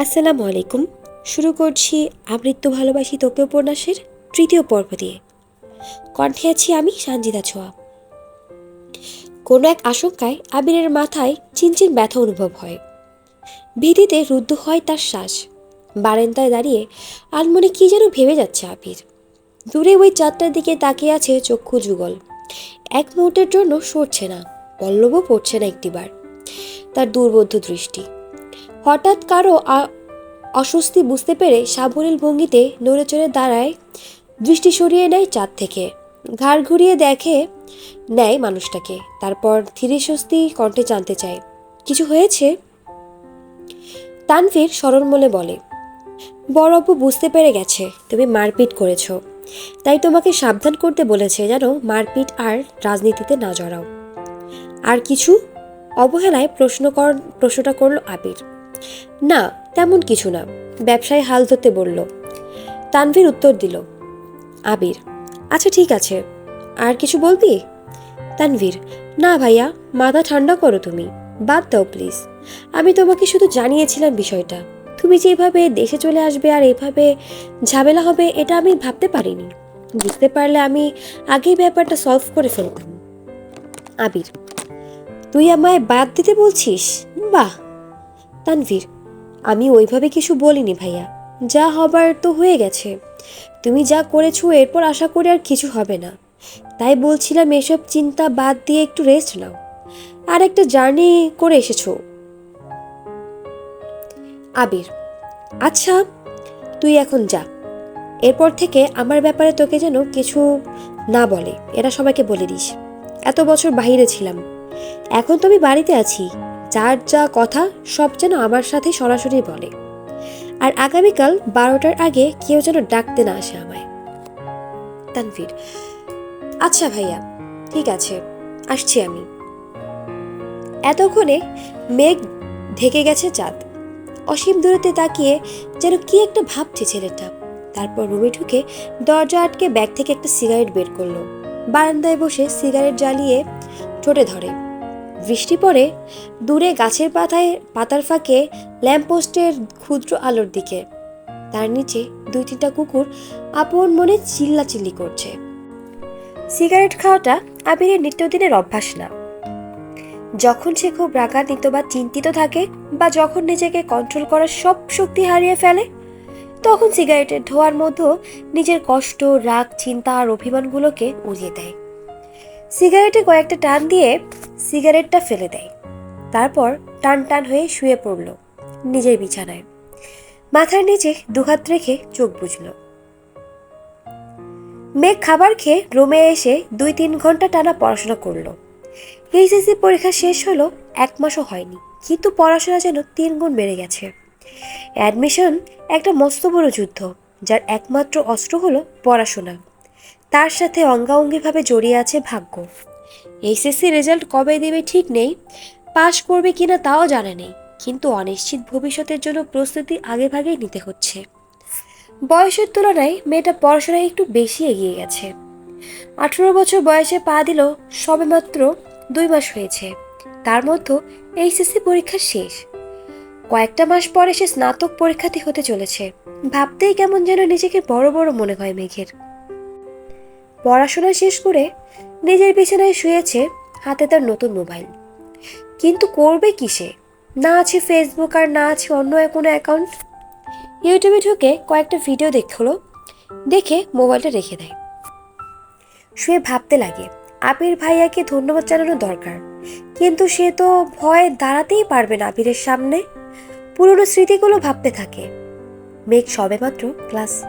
আসসালামু আলাইকুম। শুরু করছি আমৃত্যু ভালোবাসি তোকে উপন্যাসের তৃতীয় পর্ব দিয়ে। কণ্ঠে আছি আমি সানজিদা ছোয়া। কোনো এক আশঙ্কায় আবিরের মাথায় চিনচিন ব্যথা অনুভব হয়। ভীতিতে রুদ্ধ হয় তার শ্বাস। বারেন্দায় দাঁড়িয়ে আনমনে কি যেন ভেবে যাচ্ছে আবির দূরে ওই চাঁদটার দিকে তাকিয়ে আছে চক্ষু যুগল। এক মুহূর্তের জন্য সরছে না, পল্লবও পড়ছে না একটিবার। তার দুর্বোধ্য দৃষ্টি। হঠাৎ কারও অস্বস্তি বুঝতে পেরে সাবলীল ভঙ্গিতে নড়ে চড়ে দাঁড়ায়, দৃষ্টি সরিয়ে নেয় চাঁদ থেকে। ঘাড় ঘুরিয়ে দেখে নেয় মানুষটাকে। তারপর ধীরে স্বস্তি কণ্ঠে জানতে চায়, কিছু হয়েছে? তানভীর সরল মনে বলে, বড় অপু বুঝতে পেরে গেছে, তুমি মারপিট করেছ। তাই তোমাকে সাবধান করতে বলেছে যেন মারপিট আর রাজনীতিতে না জড়াও। আর কিছু? অবহেলায় প্রশ্ন কর, প্রশ্নটা করল আবির। না, তেমন কিছু না, ব্যবসায় হাল ধরতে বলল। তানভীর উত্তর দিল, আবির আচ্ছা ঠিক আছে, আর কিছু বলবি? তানভীর, না ভাইয়া, মাথা ঠান্ডা করো তুমি, বাদ দাও প্লিজ। আমি তোমাকে শুধু জানিয়েছিলাম বিষয়টা। তুমি যেভাবে দেশে চলে আসবে আর এভাবে ঝামেলা হবে, এটা আমি ভাবতে পারিনি। বুঝতে পারলে আমি আগেই ব্যাপারটা সলভ করে ফেলতাম। আবির, তুই আমায় বাদ দিতে বলছিস? বাহ! তানভীর, আমি ওইভাবে কিছু বলিনি ভাইয়া। যা হবার তো হয়ে গেছে। তুমি যা করেছ, এরপর আশা করি আর কিছু হবে না। তাই বলছিলাম এসব চিন্তা বাদ দিয়ে একটু রেস্ট নাও। আর একটা জার্নি করে এসেছ। আবির আচ্ছা তুই এখন যা। এরপর থেকে আমার ব্যাপারে তোকে যেন কিছু না বলে। এটা সবাইকে বলে দিস। এত বছর বাহিরে ছিলাম। এখন তো আমি বাড়িতে আছি। যার যা কথা সব যেন আমার সাথে সরাসরি বলে। আর আগামীকাল বারোটার আগে কেউ যেন ডাকতে না আসে আমায়। তানভীর আচ্ছা ভাইয়া, ঠিক আছে, আসছি আমি। এতক্ষণে মেঘ ঢেকে গেছে চাঁদ। অসীম দূরত্বে তাকিয়ে যেন কি একটা ভাবছে ছেলেটা। তারপর রুমে ঢুকে দরজা আটকে ব্যাগ থেকে একটা সিগারেট বের করল। বারান্দায় বসে সিগারেট জ্বালিয়ে ঠোঁটে ধরে। বৃষ্টি পড়ে, দূরে গাছের পাতায়, পাতার ফাঁকে, ল্যাম্পপোস্টের ক্ষুদ্র আলোর দিকে। তার নিচে দুই তিনটা কুকুর আপন মনে চিল্লাচিল্লি করছে। সিগারেট খাওয়াটা আবিরের নিত্যদিনের অভ্যাস না। যখন সে খুব রাগান্বিত বা চিন্তিত থাকে বা যখন নিজেকে কন্ট্রোল করার সব শক্তি হারিয়ে ফেলে, তখন সিগারেটের ধোয়ার মধ্যেও নিজের কষ্ট, রাগ, চিন্তা আর অভিমানগুলোকে উড়িয়ে দেয়। সিগারেটে কয়েকটা টান দিয়ে সিগারেটটা ফেলে দেয়। তারপর টান টান হয়ে শুয়ে পড়ল নিজের বিছানায়। মাথার নিচে দুহাত রেখে চোখ বুঝল মেঘ খাবার খেয়ে রুমে এসে দুই তিন ঘণ্টা টানা পড়াশোনা করল। এইচএসসি পরীক্ষা শেষ হলো, এক মাসও হয়নি। কিন্তু পড়াশোনা যেন তিন গুণ বেড়ে গেছে। অ্যাডমিশন একটা মস্ত বড় যুদ্ধ, যার একমাত্র অস্ত্র হলো পড়াশোনা। তার সাথে অঙ্গাঙ্গিভাবে জড়িয়ে আছে ভাগ্য। এইচএসসি রেজাল্ট কবে দেবে ঠিক নেই, পাশ করবে কিনা তাও জানা নেই, কিন্তু অনিশ্চিত ভবিষ্যতের জন্য প্রস্তুতি আগেভাগেই নিতে হচ্ছে। বয়সের তুলনায় মেয়েটা পড়াশোনায় একটু বেশি এগিয়ে গেছে। আঠেরো বছর বয়সে পা দিল সবেমাত্র দুই মাস হয়েছে। তার মধ্যে এইচএসসি পরীক্ষা শেষ। কয়েকটা মাস পরে সে স্নাতক পরীক্ষাতে হতে চলেছে। ভাবতেই কেমন যেন নিজেকে বড় বড় মনে হয় মেঘের। পড়াশোনা শেষ করে নিজের বিছানায় শুয়েছে হাতে তার নতুন মোবাইল। কিন্তু করবে কিসে না আছে ফেসবুক আর না আছে অন্য কোনো অ্যাকাউন্ট ইউটিউবে ঢুকে কয়েকটা ভিডিও দেখল, দেখে মোবাইলটা রেখে দেয়। শুয়ে ভাবতে লাগে আবির ভাইয়াকে ধন্যবাদ জানানো দরকার। কিন্তু সে তো ভয়ে দাঁড়াতেই পারবে না আবিরের সামনে। পুরনো স্মৃতিগুলো ভাবতে থাকে। মেঘ সবেমাত্র ক্লাস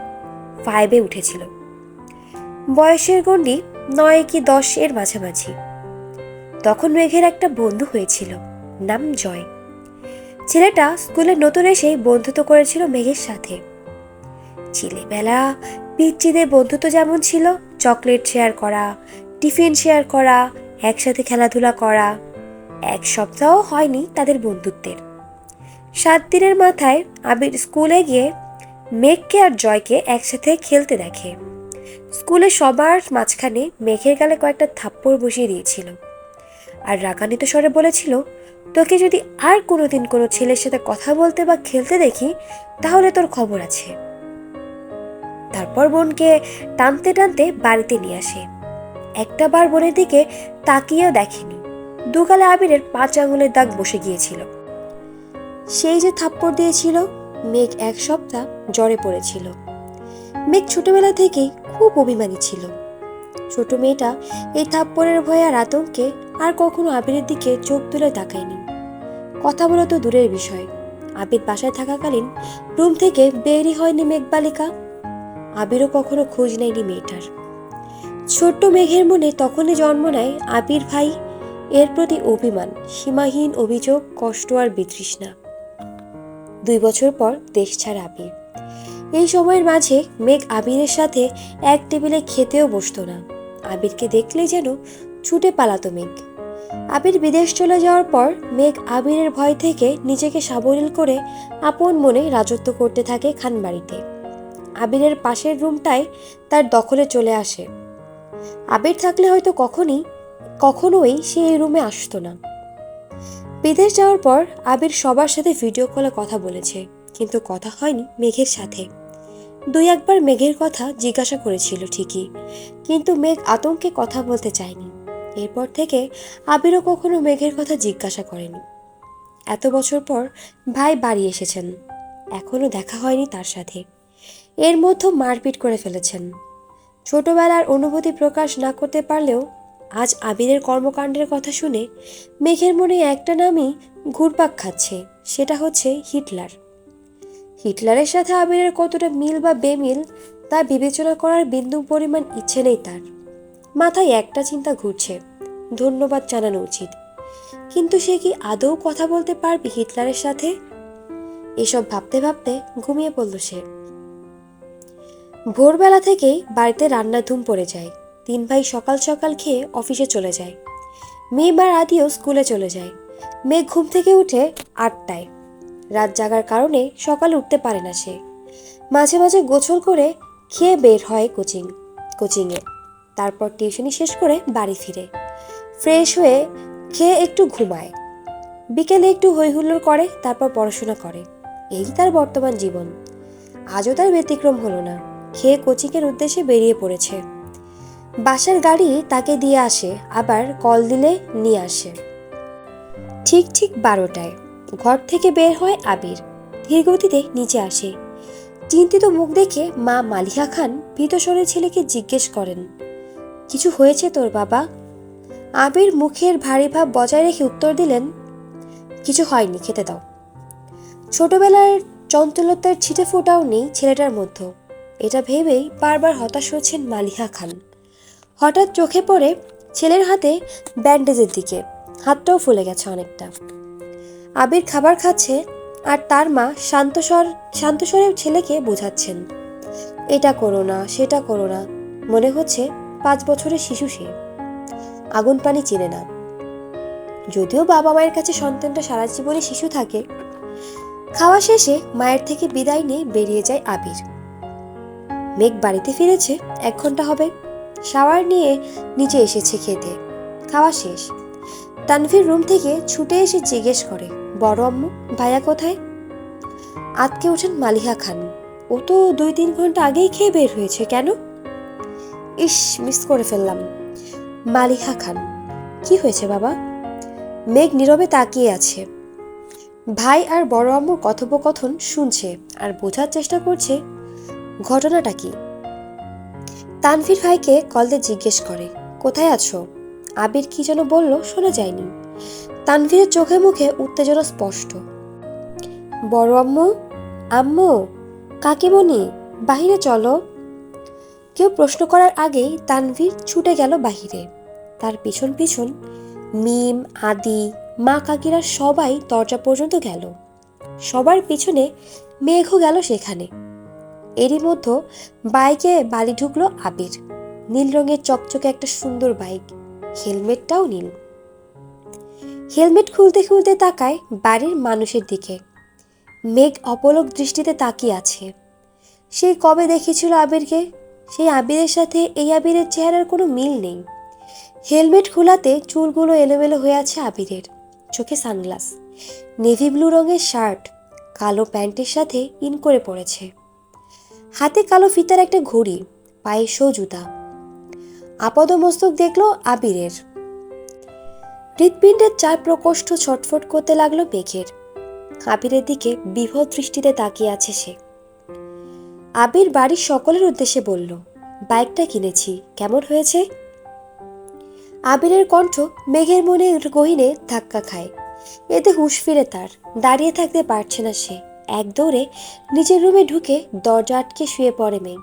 ফাইভে উঠেছিল। বয়সের গণ্ডি নয় কি দশ এর মাঝামাঝি। তখন মেঘের একটা বন্ধু হয়েছিল, নাম জয়। ছেলেটা স্কুলে নতুন এসেই বন্ধুত্ব করেছিল মেঘের সাথে। ছেলেবেলা পিচ্চিদের বন্ধুত্ব যেমন ছিল, চকলেট শেয়ার করা, টিফিন শেয়ার করা, একসাথে খেলাধুলা করা, এক সপ্তাহ হয়নি তাদের বন্ধুত্বের। সাত দিনের মাথায় আবির স্কুলে গিয়ে মেঘকে আর জয়কে একসাথে খেলতে দেখে। স্কুলে সবার মাঝখানে মেঘের গালে কয়েকটা থাপ্পড় বসিয়ে দিয়েছিল। আর রাগান্বিত স্বরে বলেছিল, তোকে যদি আর কোনোদিন কোনো ছেলের সাথে কথা বলতে বা খেলতে দেখি, তাহলে তোর খবর আছে। তারপর বোনকে টানতে টানতে বাড়িতে নিয়ে আসে। একটা বার বোনের দিকে তাকিয়েও দেখেনি। দুগালে আবিরের পাঁচ আঙুলের দাগ বসে গিয়েছিল। সেই যে থাপ্পড় দিয়েছিল, মেঘ এক সপ্তাহ জ্বরে পড়েছিল। মেঘ ছোটবেলা থেকেই খুব অভিমানী ছিল। ছোট মেয়েটা এই থাপ্পড়ের ভয়ে আর আতঙ্কে আর কখনো আবিরের দিকে চোখ তুলে তাকায়নি। কথা বলা তো দূরের বিষয়। আবির বাসায় থাকাকালীন রুম থেকে বেরই হয়নি মেঘবালিকা। আবিরও কখনো খোঁজ নেয়নি মেয়েটার। ছোট্ট মেঘের মনে তখনই জন্ম নেয় আবির ভাই। এর প্রতি অভিমান, সীমাহীন অভিযোগ, কষ্ট আর বিতৃষ্ণা। দুই বছর পর দেশ ছাড়া আবির। এই সময়ের মাঝে মেঘ আবিরের সাথে এক টেবিলে খেতেও বসতো না। আবিরকে দেখলেই যেন ছুটে পালাতো মেঘ। আবির বিদেশ চলে যাওয়ার পর মেঘ আবিরের ভয় থেকে নিজেকে সাবলীল করে আপন মনে রাজত্ব করতে থাকে খানবাড়িতে। আবিরের পাশের রুমটায় তার দখলে চলে আসে। আবির থাকলে হয়তো কখনই, কখনোই সে এই রুমে আসতো না। বিদেশ যাওয়ার পর আবির সবার সাথে ভিডিও কলে কথা বলেছে, কিন্তু কথা হয়নি মেঘের সাথে। দুই একবার মেঘের কথা জিজ্ঞাসা করেছিল ঠিকই, কিন্তু মেঘ আতঙ্কে কথা বলতে চায়নি। এরপর থেকে আবিরও কখনো মেঘের কথা জিজ্ঞাসা করেনি। এত বছর পর ভাই বাড়ি এসেছেন, এখনও দেখা হয়নি তার সাথে। এর মধ্যে মারপিট করে ফেলেছেন। ছোটবেলার অনুভূতি প্রকাশ না করতে পারলেও আজ আবিরের কর্মকাণ্ডের কথা শুনে মেঘের মনে একটা নামই ঘুরপাক খাচ্ছে, সেটা হচ্ছে হিটলার। হিটলারের সাথে আবিরের কতটা মিল বা বেমিল, তা বিবেচনা করার বিন্দু পরিমাণ ইচ্ছে নেই তার। মাথায় একটা চিন্তা ঘুরছে, ধন্যবাদ জানানো উচিত। কিন্তু সে কি আদৌ কথা বলতে পারবে হিটলারের সাথে? এসব ভাবতে ভাবতে ঘুমিয়ে পড়ল সে। ভোরবেলা থেকেই বাড়িতে রান্নার ধুম পড়ে যায়। তিন ভাই সকাল সকাল খেয়ে অফিসে চলে যায়। মেয়ে বা আদিও স্কুলে চলে যায়। মেয়ে ঘুম থেকে উঠে আটটায়। রাত জাগার কারণে সকালে উঠতে পারে না সে। মাঝে মাঝে গোছল করে খেয়ে বের হয় কোচিং, কোচিংয়ে। তারপর টিউশনি শেষ করে বাড়ি ফিরে। ফ্রেশ হয়ে খেয়ে একটু ঘুমায়। বিকেলে একটু হৈহুল্লোড় করে, তারপর পড়াশোনা করে। এই তার বর্তমান জীবন। আজও তার ব্যতিক্রম হলো না। খেয়ে কোচিংয়ের উদ্দেশ্যে বেরিয়ে পড়েছে। বাসার গাড়ি তাকে দিয়ে আসে, আবার কল দিলে নিয়ে আসে। ঠিক ঠিক বারোটায়। ঘর থেকে বের হয় আবির। ধীরগতিতে নিচে আসে। চিন্তিত মুখ দেখে মা মালিহা খান ভীতস্বরে ছেলেকে জিজ্ঞেস করেন, কিছু হয়েছে তোর বাবা? আবির মুখের ভারী ভাব বজায় রেখে উত্তর দিলেন, কিছু হয়নি, খেতে দাও। ছোটবেলার চঞ্চলতার ছিটে ফোটাও নেই ছেলেটার মধ্যে এটা ভেবেই বারবার হতাশ হচ্ছেন মালিহা খান। হঠাৎ চোখে পড়ে ছেলের হাতে ব্যান্ডেজের দিকে। হাতটাও ফুলে গেছে অনেকটা। আবির খাবার খাচ্ছে আর তার মা শান্তস্বর শান্তস্বরে ছেলেকে বোঝাচ্ছেন। এটা করো না, সেটা করো না। মনে হচ্ছে পাঁচ বছরের শিশু সে। আগুন পানি চিনে না। যদিও বাবা মায়ের কাছে সন্তানটা সারা জীবনে শিশু থাকে, খাওয়া শেষে মায়ের থেকে বিদায় নিয়ে বেরিয়ে যায় আবির। মেঘ বাড়িতে ফিরেছে, এক ঘণ্টা হবে। শাওয়ার নিয়ে নিচে এসেছে খেতে। খাওয়া শেষ। তানভীর রুম থেকে ছুটে এসে জিজ্ঞেস করে বড় আম্মু, ভাইয়া কোথায়? আতকে ওঠেন মালিহা খান। ও তো দুই তিন ঘণ্টা আগেই খেয়ে বের হয়েছে, কেন? ইস, মিস করে ফেললাম। মালিহা খান, কি হয়েছে বাবা? মেঘ নীরবে তাকিয়ে আছে। ভাই আর বড় আম্মুর কথোপকথন শুনছে আর বোঝার চেষ্টা করছে, ঘটনাটা কি? তানভীর ভাইকে কল দিয়ে জিজ্ঞেস করে, কোথায় আছো? আবির কি যেন বলল, শোনা যায়নি। তানভীরের চোখে মুখে উত্তেজনা স্পষ্ট। বড় আম্মু আম্মু, কাকিমণি, বাহিরে চলো। কেউ প্রশ্ন করার আগেই তানভীর ছুটে গেল বাহিরে। তার পিছন পিছন মিম, আদি, মা কাকিরা সবাই দরজা পর্যন্ত গেল। সবার পিছনে মেঘও গেল সেখানে। এরই মধ্যে বাইকে বাড়ি ঢুকলো আবির। নীল রঙের চকচকে একটা সুন্দর বাইক। হেলমেটটাও নীল। হেলমেট খুলতে খুলতে তাকায় বাড়ির মানুষের দিকে। মেঘ অপলক দৃষ্টিতে তাকিয়ে আছে। সে কবে দেখেছিল আবিরকে? সেই আবিরের সাথে এই আবিরের চেহারার কোনো মিল নেই। হেলমেট খোলাতে চুলগুলো এলোমেলো হয়ে আছে আবিরের। চোখে সানগ্লাস। নেভি ব্লু রঙের শার্ট। কালো প্যান্টের সাথে ইন করে পড়েছে। হাতে কালো ফিতার একটা ঘড়ি। পায়ে শো জুতা আপাদমস্তক দেখল আবিরের। হৃৎপিণ্ডের চার প্রকোষ্ঠ ছটফট করতে লাগল মেঘের আবিরের দিকে বিভৎ দৃষ্টিতে তাকিয়ে আছে সে। আবির বাড়ির সকলের উদ্দেশ্যে বলল, বাইকটা কিনেছি, কেমন হয়েছে? আবিরের কণ্ঠ মেঘের মনে গহিনে ধাক্কা খায়। এতে হুঁশ ফিরে তার, দাঁড়িয়ে থাকতে পারছে না সে। এক দৌড়ে নিজের রুমে ঢুকে দরজা আটকে শুয়ে পড়ে মেঘ।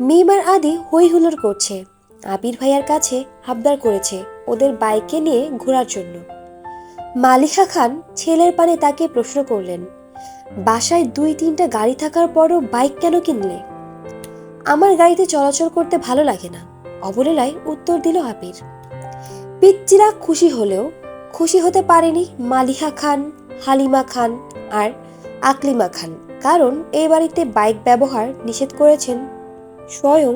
মিম আর আদি হই হুল্লোড় করছে। আবির ভাইয়ার কাছে আবদার করেছে ওদের বাইকে নিয়ে ঘোরার জন্য। মালিহা খান ছেলের পানে তাকে প্রশ্ন করলেন, বাসায় দুই তিনটা গাড়ি থাকার পরও বাইক কেন কিনলে? আমার গাড়িতে চলাচল করতে ভালো লাগে না। অবলীলায় উত্তর দিল আবির। পিচ্চিরা খুশি হলেও খুশি হতে পারেনি মালিহা খান, হালিমা খান আর আকলিমা খান, কারণ এই বাড়িতে বাইক ব্যবহার নিষেধ করেছেন স্বয়ং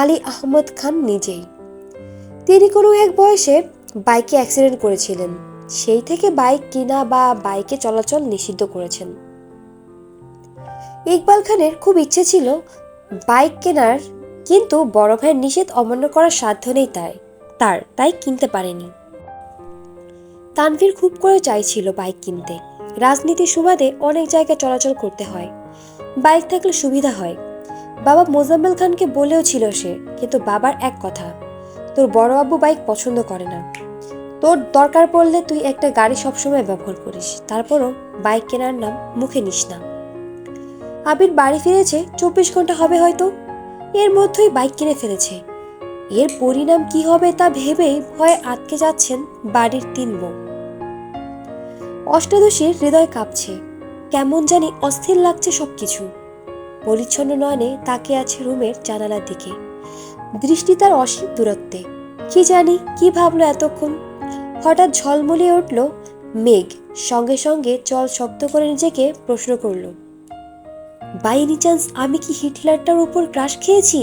আলী আহমদ খান নিজেই। তিনি কোনো এক বয়সে বাইকে অ্যাক্সিডেন্ট করেছিলেন। সেই থেকে বাইক কিনা বা বাইকে চলাচল নিষিদ্ধ করেছেন। ইকবাল খানের খুব ইচ্ছে ছিল বাইক কেনার, কিন্তু বড় ভাইয়ের নিষেধ অমান্য করার সাধ্য নেই তাই তার তাই কিনতে পারেনি। তানভীর খুব করে চাইছিল বাইক কিনতে। রাজনীতির সুবাদে অনেক জায়গায় চলাচল করতে হয়। বাইক থাকলে সুবিধা হয়। বাবা মোজাম্মেল খানকে বলেও ছিল সে, কিন্তু বাবার এক কথা তোর বড় আব্বু বাইক পছন্দ করে না। তোর দরকার পড়লে তুই একটা গাড়ি সবসময় ব্যবহার করিস, তারপরও বাইক কেনার নাম মুখে নিস না। আবির বাড়ি ফিরেছে, চব্বিশ ঘণ্টা হবে হয়তো। এর মধ্যেই বাইক কিনে ফেলেছে। এর পরিণাম কি হবে তা ভেবেই ভয়ে আটকে যাচ্ছেন বাড়ির তিন বউ। অষ্টাদশীর হৃদয় কাঁপছে। কেমন জানি অস্থির লাগছে সবকিছু। পরিচ্ছন্ন নয়নে তাকে আছে রুমের জানালার দিকে। দৃষ্টি তার অসীম দূরত্বে। কি জানি কি ভাবলো এতক্ষণ? হঠাৎ ঝলমলে উঠল মেঘ। সঙ্গে সঙ্গে চল শক্ত করে নিজেকে প্রশ্ন করল, বাই এনি চান্স আমি কি হিটলারটার উপর ক্রাশ খেয়েছি?